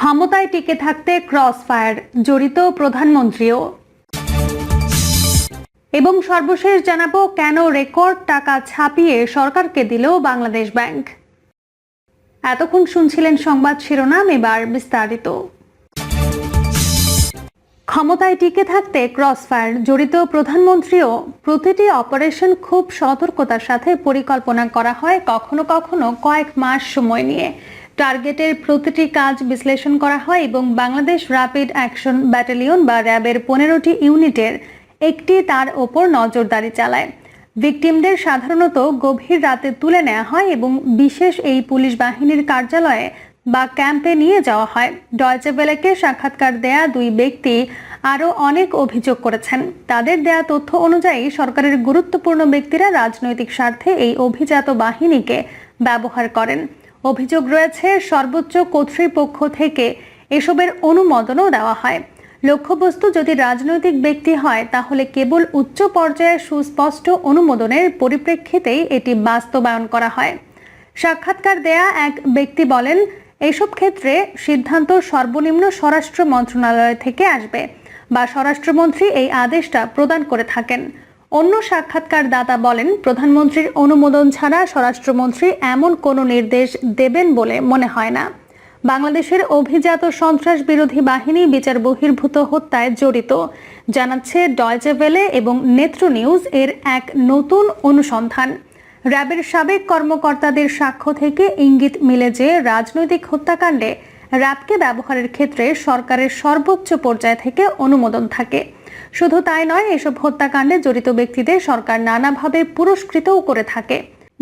ক্ষমতায় টিকে থাকতে ক্রস ফায়ার জড়িত প্রধানমন্ত্রীও। এবং সর্বশেষ জানাব, কেন রেকর্ড টাকা ছাপিয়ে সরকারকে দিল বাংলাদেশ ব্যাংক? এতক্ষণ শুনছিলেন সংবাদ শিরোনাম, এবার বিস্তারিত। ক্ষমতায় টিকে থাকতে ক্রসফায়ার জড়িত প্রধানমন্ত্রীও প্রতিটি অপারেশন খুব সতর্কতার সাথে পরিকল্পনা করা হয় কখনো কখনো কয়েক মাস সময় নিয়ে। টার্গেটের প্রতিটি কাজ বিশ্লেষণ করা হয় এবং বাংলাদেশ র্যাপিড অ্যাকশন ব্যাটালিয়ন বা র্যাবের পনেরোটি ইউনিটের একটি তার ওপর নজরদারি চালায়। ভিকটিমদের সাধারণত গভীর রাতে তুলে নেওয়া হয় এবং বিশেষ এই পুলিশ বাহিনীর কার্যালয়ে বা ক্যাম্পে নিয়ে যাওয়া হয়। ডয়চে বেলেকে সাক্ষাৎকার দেয়া দুই ব্যক্তি আরও অনেক অভিযোগ করেছেন। তাদের দেয়া তথ্য অনুযায়ী সরকারের গুরুত্বপূর্ণ ব্যক্তিরা রাজনৈতিক স্বার্থে এই অভিজাত বাহিনীকে ব্যবহার করেন। অভিযোগ রয়েছে, সর্বোচ্চ কর্তৃপক্ষ থেকে এসবের অনুমোদনও দেওয়া হয়। লক্ষ্যবস্তু যদি রাজনৈতিক ব্যক্তি হয়, তাহলে কেবল উচ্চ পর্যায়ের সুস্পষ্ট অনুমোদনের পরিপ্রেক্ষিতেই এটি বাস্তবায়ন করা হয়। সাক্ষাৎকার দেয়া এক ব্যক্তি বলেন, এসব ক্ষেত্রে সিদ্ধান্ত সর্বনিম্ন স্বরাষ্ট্র মন্ত্রণালয় থেকে আসবে বা স্বরাষ্ট্রমন্ত্রী এই আদেশটা প্রদান করে থাকেন। অন্য সাক্ষাৎকার দাতা বলেন, প্রধানমন্ত্রীর অনুমোদন ছাড়া স্বরাষ্ট্রমন্ত্রী এমন কোনো নির্দেশ দেবেন বলে মনে হয় না। বাংলাদেশের অভিজাত সন্ত্রাস বিরোধী বাহিনী বিচার বহির্ভূত হত্যায় জড়িত, জানাচ্ছে ডয়চে ভেলে এবং নেত্র নিউজ এর এক নতুন অনুসন্ধান। র্যাবের সাবেক কর্মকর্তাদের সাক্ষ্য থেকে ইঙ্গিত মিলে যে রাজনৈতিক হত্যাকাণ্ডে র্যাবকে ব্যবহারের ক্ষেত্রে সরকারের সর্বোচ্চ পর্যায় থেকে অনুমোদন থাকে। শুধু তাই নয়, এসব হত্যাকাণ্ডে জড়িত ব্যক্তিদের সরকার নানাভাবে পুরস্কৃতও করে থাকে।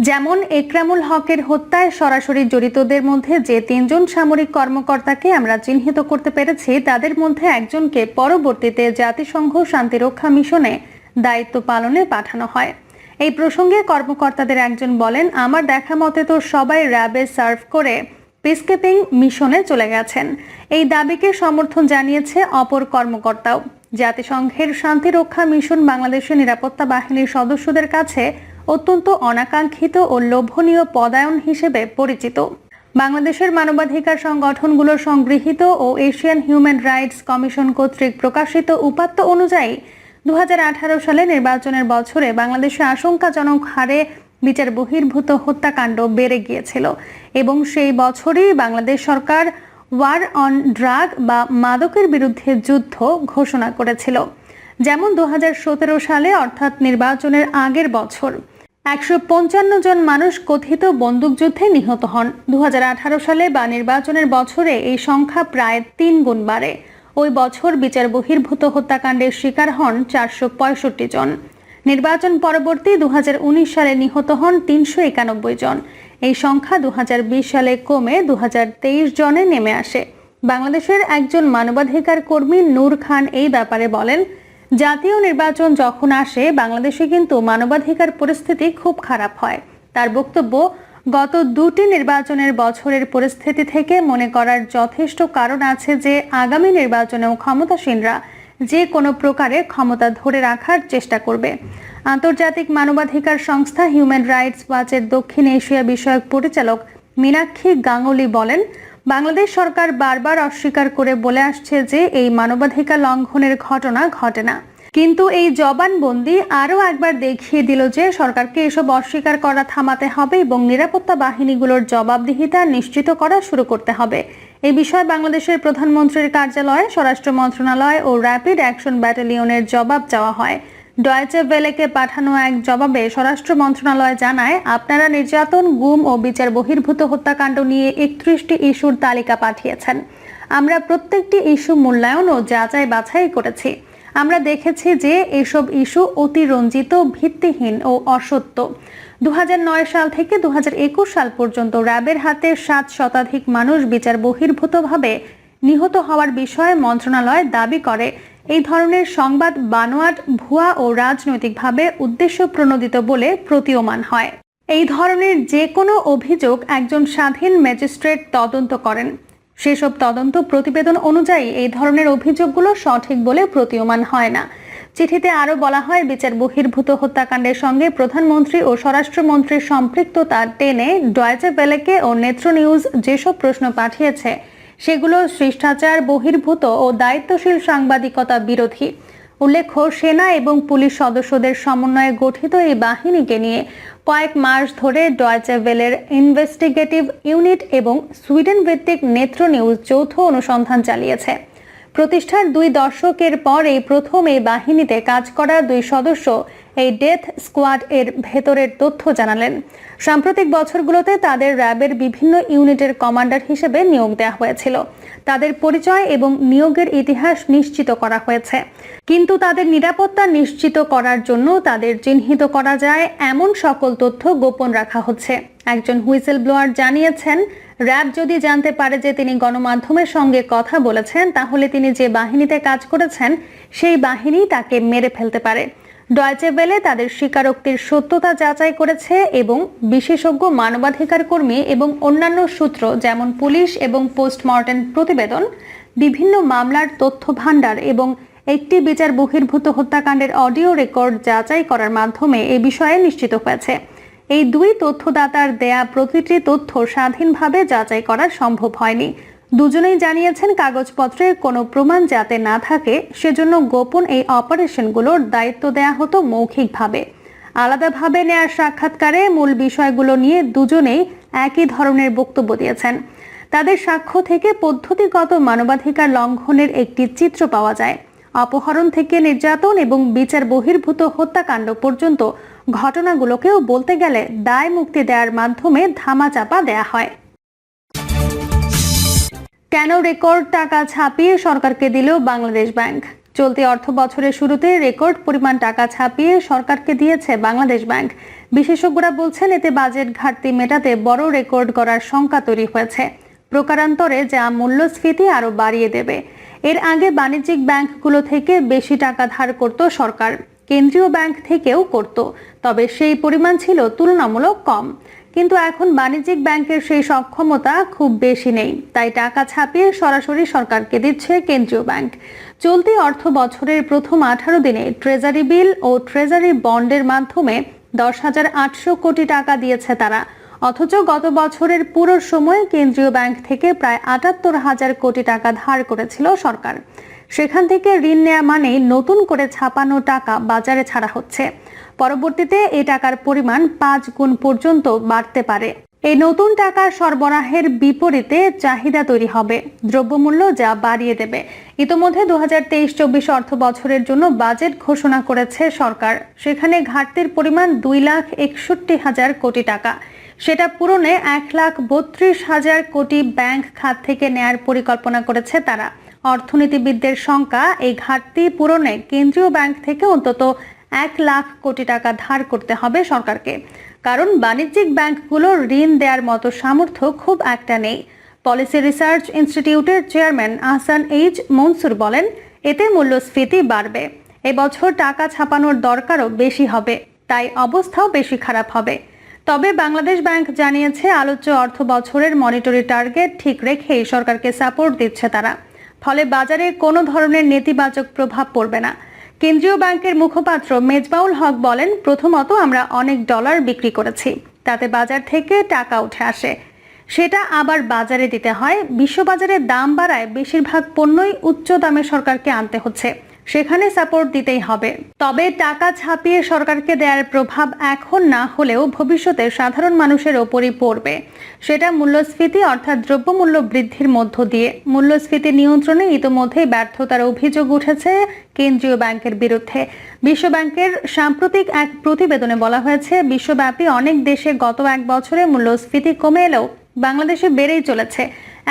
যেমন একরামুল হকের হত্যায় সরাসরি জড়িতদের মধ্যে যে তিনজন সামরিক কর্মকর্তাকে আমরা চিহ্নিত করতে পেরেছি, তাদের মধ্যে একজনকে পরবর্তীতে জাতিসংঘ শান্তিরক্ষা মিশনে দায়িত্ব পালনে পাঠানো হয়। এই প্রসঙ্গে কর্মকর্তাদের একজন বলেন, আমার দেখা মতে তো সবাই র্যাবে সার্ভ করে পিসকেপিং মিশনে চলে গেছেন। এই দাবিকে সমর্থন জানিয়েছে অপর কর্মকর্তাও। জাতিসংঘের শান্তিরক্ষা মিশন বাংলাদেশের নিরাপত্তা বাহিনীর সদস্যদের কাছে অত্যন্ত অনাকাঙ্ক্ষিত ও লোভনীয় পদায়ন হিসেবে পরিচিত। বাংলাদেশের মানবাধিকার সংগঠনগুলো সংগৃহীত ও এশিয়ান হিউম্যান রাইটস কমিশন কর্তৃক প্রকাশিত উপাত্ত অনুযায়ী দু হাজার আঠারো সালে নির্বাচনের বছরে বাংলাদেশে আশঙ্কাজনক হারে বিচার বহির্ভূত হত্যাকাণ্ড বেড়ে গিয়েছিল এবং সেই বছরই বাংলাদেশ সরকার ওয়ার অন ড্রাগ বা মাদকের বিরুদ্ধে যুদ্ধ ঘোষণা করেছিল, যেমন দু সালে, অর্থাৎ নির্বাচনের আগের বছর। একশো পঞ্চান্ন জন মানুষ কথিত বন্দুকযুদ্ধে নিহত হন। দু হাজার আঠারো সালে বা নির্বাচনের বছরে এই সংখ্যা প্রায় তিন গুণ বাড়ে। ওই বছর বিচার বহির্ভূত হত্যাকাণ্ডের শিকার হন চারশো পঁয়ষট্টি জন। নির্বাচন পরবর্তী দু হাজার উনিশ সালে নিহত হন তিনশো একানব্বই জন। এই সংখ্যা দুহাজার বিশ সালে কমে দুহাজার তেইশ জনে নেমে আসে। বাংলাদেশের একজন মানবাধিকার কর্মী নূর খান এই ব্যাপারে বলেন, জাতীয় নির্বাচন যখন আসে, বাংলাদেশে কিন্তু মানবাধিকার পরিস্থিতি খুব খারাপ হয়। তার বক্তব্য, গত দুটি নির্বাচনের বছরের পরিস্থিতি থেকে মনে করার যথেষ্ট কারণ আছে যে, আগামী নির্বাচনেও ক্ষমতাসীনরা যে কোনো প্রকারে ক্ষমতা ধরে রাখার চেষ্টা করবে। আন্তর্জাতিক মানবাধিকার সংস্থা হিউম্যান রাইটস ওয়াচের দক্ষিণ এশিয়া বিষয়ক পরিচালক মীনাক্ষী গাঙ্গুলি বলেন, বাংলাদেশ সরকার বারবার অস্বীকার করে বলে আসছে যে এই মানবাধিকার লঙ্ঘনের ঘটনা ঘটে না। কিন্তু এই জবানবন্দি আরও একবার দেখিয়ে দিল যে সরকারকে এসব অস্বীকার করা থামাতে হবে এবং নিরাপত্তা বাহিনীগুলোর জবাবদিহিতা নিশ্চিত করা শুরু করতে হবে। এই বিষয়ে বাংলাদেশের প্রধানমন্ত্রীর কার্যালয়ে স্বরাষ্ট্র মন্ত্রণালয় ও র্যাপিড অ্যাকশন ব্যাটালিয়নের জবাব চাওয়া হয়। ডয়েচে ভেলেকে পাঠানো এক জবাবে স্বরাষ্ট্র মন্ত্রণালয় জানায়, আপনারা নির্যাতন, গুম ও বিচার বহির্ভূত হত্যাকাণ্ড নিয়ে একত্রিশটি ইস্যুর তালিকা পাঠিয়েছেন। আমরা প্রত্যেকটি ইস্যু মূল্যায়ন ও যাচাই বাছাই করেছি। আমরা দেখেছি যে এসব ইস্যু অতিরঞ্জিত, ভিত্তিহীন ও অসত্য। দু হাজার নয় সাল থেকে দুহাজার একুশ সাল পর্যন্ত র্যাবের হাতে সাত শতাধিক মানুষ বিচার বহির্ভূতভাবে নিহত হওয়ার বিষয়ে মন্ত্রণালয় দাবি করে। এই ধরনের সংবাদ বানোয়াট, ভুয়া ও রাজনৈতিকভাবে উদ্দেশ্য প্রণোদিত বলে প্রতীয়মান হয়। এই ধরনের যে কোনো অভিযোগ একজন স্বাধীন ম্যাজিস্ট্রেট তদন্ত করেন। সেসব তদন্ত প্রতিবেদন অনুযায়ী এই ধরনের অভিযোগগুলো সঠিক বলে প্রতীয়মান হয় না। চিঠিতে আরও বলা হয়, বিচার বহির্ভূত হত্যাকাণ্ডের সঙ্গে প্রধানমন্ত্রী ও স্বরাষ্ট্রমন্ত্রীর সম্পৃক্ততা টেনে ডয়েচে বেলেকে ও নেত্র নিউজ যেসব প্রশ্ন পাঠিয়েছে, সেগুলো শিষ্টাচার, বহির্ভূত ও দায়িত্বশীল সাংবাদিকতা বিরোধী। উল্লেখ্য, সেনা এবং পুলিশ সদস্যদের সমন্বয়ে গঠিত এই বাহিনীকে নিয়ে কয়েক মাস ধরে ডয়চে ভেলের ইনভেস্টিগেটিভ ইউনিট এবং সুইডেন ভিত্তিক নেত্র নিউজ যৌথ অনুসন্ধান চালিয়েছে। প্রতিষ্ঠার দুই দশকের পর এই প্রথম এই বাহিনীতে কাজ করা দুই সদস্য এই ডেথ স্কোয়াড এর ভেতরের তথ্য জানালেন। সাম্প্রতিক বছরগুলোতে তাদের র্যাবের বিভিন্ন ইউনিটের কমান্ডার হিসেবে নিয়োগ দেওয়া হয়েছিল। তাদের পরিচয় এবং নিয়োগের ইতিহাস নিশ্চিত করা হয়েছে। কিন্তু তাদের নিরাপত্তা নিশ্চিত করার জন্য তাদের চিহ্নিত করা যায় এমন সকল তথ্য গোপন রাখা হচ্ছে। একজন হুইসেল ব্লোয়ার জানিয়েছেন র্যাব যদি জানতে পারে যে তিনি গণমাধ্যমের সঙ্গে কথা বলেছেন, তাহলে তিনি যে বাহিনীতে কাজ করেছেন, সেই বাহিনী তাকে মেরে ফেলতে পারে। ডয়চে বেলে তাদের স্বীকারোক্তির সত্যতা যাচাই করেছে এবং বিশেষজ্ঞ মানবাধিকার কর্মী এবং অন্যান্য সূত্র যেমন পুলিশ এবং পোস্টমর্টেম প্রতিবেদন, বিভিন্ন মামলার তথ্য ভাণ্ডার এবং একটি বিচার বহির্ভূত হত্যাকাণ্ডের অডিও রেকর্ড যাচাই করার মাধ্যমে এ বিষয়ে নিশ্চিত হয়েছে। এই দুই তথ্যদাতার দেয়া প্রতিটি তথ্য স্বাধীনভাবে যাচাই করা সম্ভব হয়নি। দুজনেই জানিয়েছেন কাগজপত্রের কোনো প্রমাণ যাতে না থাকে, সেজন্য গোপন এই অপারেশনগুলোর দায়িত্ব দেয়া হতো মৌখিকভাবে। আলাদাভাবে নেয়ার সাক্ষাৎকারে মূল বিষয়গুলো নিয়ে দুজনেই একই ধরনের বক্তব্য দিয়েছেন। তাদের সাক্ষ্য থেকে পদ্ধতিগত মানবাধিকার লঙ্ঘনের একটি চিত্র পাওয়া যায়। অপহরণ থেকে নির্যাতন এবং বিচার বহির্ভূত হত্যাকাণ্ড পর্যন্ত ঘটনাগুলোকেও বলতে গেলে দায় মুক্তি দেওয়ার মাধ্যমে ধামাচাপা দেয়া হয়। কেন রেকর্ড টাকা ছাপিয়ে সরকারকে দিল বাংলাদেশ ব্যাংক? চলতি অর্থ বছরের শুরুতে রেকর্ড পরিমাণ টাকা ছাপিয়ে সরকারকে দিয়েছে বাংলাদেশ ব্যাংক। বিশেষজ্ঞরা বলছেন, এতে বাজেট ঘাটতি মেটাতে বড় রেকর্ড করার শঙ্কা তৈরি হয়েছে। প্রকারান্তরে যা মূল্যস্ফীতি আরও বাড়িয়ে দেবে। এর আগে বাণিজ্যিক ব্যাংকগুলো থেকে বেশি টাকা ধার করত সরকার। কেন্দ্রীয় ব্যাংক থেকেও করত, তবে সেই পরিমাণ ছিল তুলনামূলক কম। কিন্তু এখন বাণিজ্যিক ব্যাংকের সেই সক্ষমতা খুব বেশি নেই, তাই টাকা ছাপিয়ে সরাসরি সরকারকে দিচ্ছে কেন্দ্রীয় ব্যাংক। চলতি অর্থ বছরের প্রথম আঠারো দিনে ট্রেজারি বিল ও ট্রেজারি বন্ডের মাধ্যমে দশ হাজার আটশো কোটি টাকা দিয়েছে তারা। অথচ গত বছরের পুরো সময় কেন্দ্রীয় ব্যাংক থেকে প্রায় আটাত্তর হাজার কোটি টাকা ধার করেছিল সরকার। সেখান থেকে ঋণ নেওয়া মানেই নতুন করে ছাপানো টাকা বাজারে ছাড়া হচ্ছে। পরবর্তীতে এই টাকার পরিমাণ পাঁচ গুণ পর্যন্ত বাড়তে পারে। এই নতুন টাকা সরবরাহের বিপরীতে চাহিদা তৈরি হবে। দ্রব্যমূল্য যা বাড়িয়ে দেবে। ইতোমধ্যে দু হাজার তেইশ চব্বিশ অর্থ বছরের জন্য বাজেট ঘোষণা করেছে সরকার। সেখানে ঘাটতির পরিমাণ দুই লাখ একষট্টি হাজার কোটি টাকা। সেটা পূরণে এক লাখ বত্রিশ হাজার কোটি ব্যাংক খাত থেকে নেয়ার পরিকল্পনা করেছে তারা। অর্থনীতিবিদদের সংখ্যা এই ঘাটতি পূরণে কেন্দ্রীয় ব্যাংক থেকে অন্তত এক লাখ কোটি টাকা ধার করতে হবে সরকারকে। কারণ বাণিজ্যিক ব্যাংকগুলোর ঋণ দেওয়ার মতো সামর্থ্য খুব একটা নেই। পলিসি রিসার্চ ইনস্টিটিউটের চেয়ারম্যান আহসান এইচ মনসুর বলেন, এতে মূল্যস্ফীতি বাড়বে। এবছর টাকা ছাপানোর দরকারও বেশি হবে, তাই অবস্থাও বেশি খারাপ হবে। তবে বাংলাদেশ ব্যাংক জানিয়েছে, আলোচ্য অর্থ বছরের মনিটরি টার্গেট ঠিক রেখেই সরকারকে সাপোর্ট দিচ্ছে তারা। ফলে বাজারে কোনো ধরনের নেতিবাচক প্রভাব পড়বে না। কেন্দ্রীয় ব্যাংকের মুখপাত্র মেজবাউল হক বলেন, প্রথমত আমরা অনেক ডলার বিক্রি করেছি, তাতে বাজার থেকে টাকা উঠে আসে। সেটা আবার বাজারে দিতে হয়। বিশ্ববাজারে দাম বাড়ায় বেশিরভাগ পণ্যই উচ্চ দামে সরকারকে আনতে হচ্ছে। সেখানে সাপোর্ট দিতেই হবে। তবে টাকা ছাপিয়ে সরকারকে দেওয়ার প্রভাব এখন না হলেও ভবিষ্যতে সাধারণ মানুষের ওপরই পড়বে। সেটা মূল্যস্ফীতি অর্থাৎ দ্রব্যমূল্য বৃদ্ধির মধ্য দিয়ে। মূল্যস্ফীতি নিয়ন্ত্রণে ইতোমধ্যেই ব্যর্থতার অভিযোগ উঠেছে কেন্দ্রীয় ব্যাংকের বিরুদ্ধে। বিশ্বব্যাংকের সাম্প্রতিক এক প্রতিবেদনে বলা হয়েছে, বিশ্বব্যাপী অনেক দেশে গত এক বছরে মূল্যস্ফীতি কমে এলেও বাংলাদেশে বেড়েই চলেছে।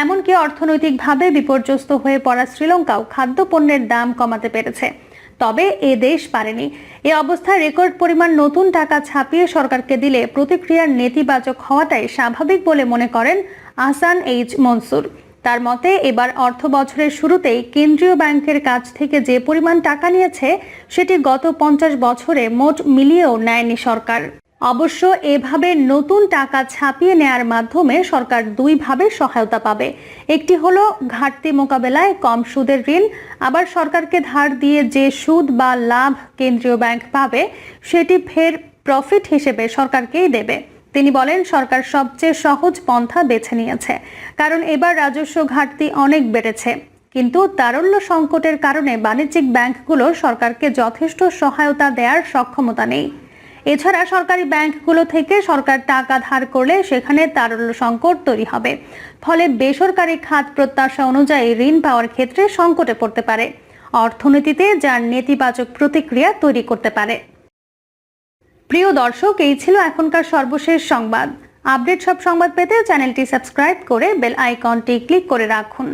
এমনকি অর্থনৈতিকভাবে বিপর্যস্ত হয়ে পড়া শ্রীলঙ্কাও খাদ্যপণ্যের দাম কমাতে পেরেছে। তবে এ দেশ পারেনি। এ অবস্থায় রেকর্ড পরিমাণ নতুন টাকা ছাপিয়ে সরকারকে দিলে প্রতিক্রিয়ার নেতিবাচক হওয়াটাই স্বাভাবিক বলে মনে করেন আহসান এইচ মনসুর। তার মতে, এবার অর্থ বছরের শুরুতেই কেন্দ্রীয় ব্যাংকের কাছ থেকে যে পরিমাণ টাকা নিয়েছে, সেটি গত পঞ্চাশ বছরে মোট মিলিয়েও নেয়নি সরকার। অবশ্য এভাবে নতুন টাকা ছাপিয়ে নেয়ার মাধ্যমে সরকার দুইভাবে সহায়তা পাবে। একটি হলো ঘাটতি মোকাবেলায় কম সুদের ঋণ, আবার সরকারকে ধার দিয়ে যে সুদ বা লাভ কেন্দ্রীয় ব্যাংক পাবে, সেটি ফের প্রফিট হিসেবে সরকারকেই দেবে। তিনি বলেন, সরকার সবচেয়ে সহজ পন্থা বেছে নিয়েছে, কারণ এবার রাজস্ব ঘাটতি অনেক বেড়েছে। কিন্তু তারল্য সংকটের কারণে বাণিজ্যিক ব্যাংকগুলো সরকারকে যথেষ্ট সহায়তা দেওয়ার সক্ষমতা নেই। এছাড়া সরকারি ব্যাংকগুলো থেকে সরকার টাকা ধার করলে সেখানে তারল্য সংকট তৈরি হবে। ফলে বেসরকারি খাত প্রত্যাশা অনুযায়ী ঋণ পাওয়ার ক্ষেত্রে সংকটে পড়তে পারে। অর্থনীতিতে যার নেতিবাচক প্রতিক্রিয়া তৈরি করতে পারে। প্রিয় দর্শক, এই ছিল এখনকার সর্বশেষ সংবাদ। আপডেট সব সংবাদ পেতে চ্যানেলটি সাবস্ক্রাইব করে বেল আইকনটি ক্লিক করে রাখুন।